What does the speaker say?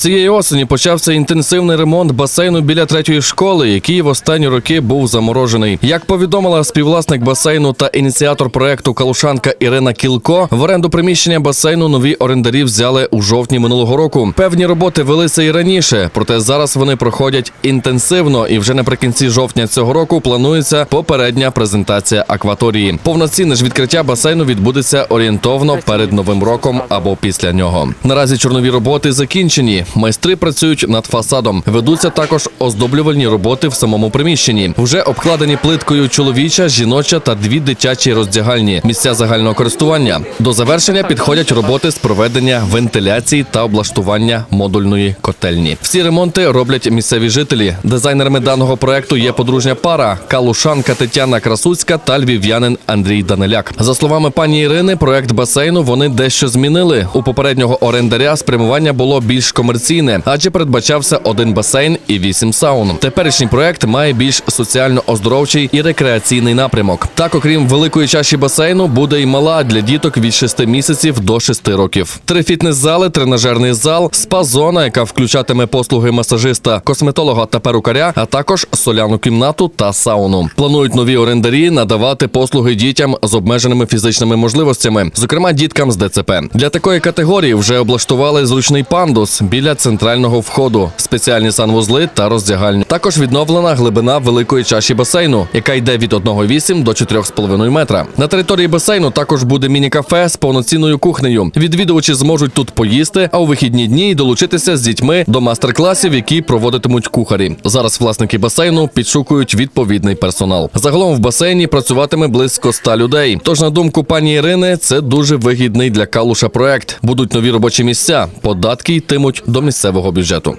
Цієї осені почався інтенсивний ремонт басейну біля третьої школи, який в останні роки був заморожений. Як повідомила співвласник басейну та ініціатор проекту Калушанка Ірина Кілко, в оренду приміщення басейну нові орендарі взяли у жовтні минулого року. Певні роботи велися і раніше, проте зараз вони проходять інтенсивно, і вже наприкінці жовтня цього року планується попередня презентація акваторії. Повноцінне ж відкриття басейну відбудеться орієнтовно перед новим роком або після нього. Наразі чорнові роботи закінчені. Майстри працюють над фасадом. Ведуться також оздоблювальні роботи в самому приміщенні. Вже обкладені плиткою чоловіча, жіноча та дві дитячі роздягальні місця загального користування. До завершення підходять роботи з проведення вентиляції та облаштування модульної котельні. Всі ремонти роблять місцеві жителі. Дизайнерами даного проекту є подружня пара Калушанка Тетяна Красуцька та львів'янин Андрій Даниляк. За словами пані Ірини, проект басейну вони дещо змінили. У попереднього орендаря спрямування було більш комерційне, адже передбачався один басейн і вісім саун. Теперішній проект має більш соціально оздоровчий і рекреаційний напрямок. Так, окрім великої чаші басейну, буде й мала для діток від 6 місяців до 6 років. Три фітнес-зали, тренажерний зал, спа-зона, яка включатиме послуги масажиста, косметолога та перукаря, а також соляну кімнату та сауну. Планують нові орендарі надавати послуги дітям з обмеженими фізичними можливостями, зокрема діткам з ДЦП. Для такої категорії вже облаштували зручний пандус біля центрального входу, спеціальні санвузли та роздягальні. Також відновлена глибина великої чаші басейну, яка йде від 1,8 до 4,5 метра. На території басейну також буде міні-кафе з повноцінною кухнею. Відвідувачі зможуть тут поїсти, а у вихідні дні долучитися з дітьми до мастер-класів, які проводитимуть кухарі. Зараз власники басейну підшукують відповідний персонал. Загалом в басейні працюватиме близько 100 людей. Тож, на думку пані Ірини, це дуже вигідний для Калуша проект. Будуть нові робочі місця, податки йтимуть до місцевого бюджету.